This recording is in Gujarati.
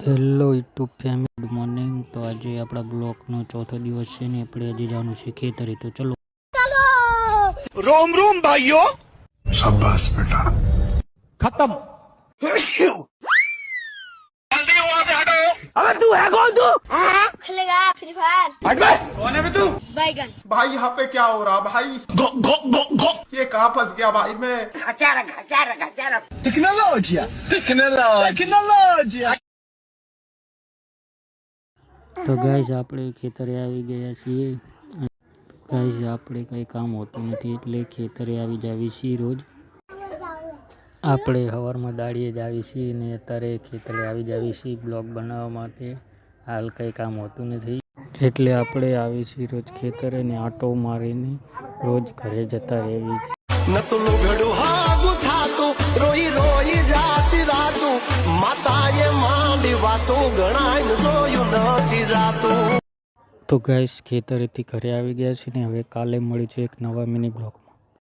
hello YouTube family good morning તો આજે આપણા બ્લોકનો ચોથો દિવસ છે ને આપણે આજે જવાનું છે ખેતરે તો ચલો रोम रोम भाइयों शाबाश बेटा खत्म खेलेगा फ्री फायर सोने में तू बैगन भाई यहाँ पे क्या हो रहा भाई ये कहाँ फंस गया भाई मैं તો ગાઈઝ આપણે ખેતરે આવી ગયા છીએ. ગાઈઝ આપણે કંઈ કામ હોતું નથી એટલે ખેતરે આવી જાવી છીએ રોજ. આપણે હવારમાં દાળીએ જ આવી છીએ ને અત્યારે ખેતરે આવી જાવી છીએ બ્લોગ બનાવવા માટે. હાલ કંઈ કામ હોતું નથી. એટલે આપણે આવી છીએ રોજ ખેતરે ને આટો મારીને રોજ ઘરે જતા રહેવી છીએ. નતું ઘડું તો ગાઈસ ખેતરેથી ઘરે આવી ગયા છે ને હવે કાલે મળીશું એક નવા મિની બ્લોગમાં.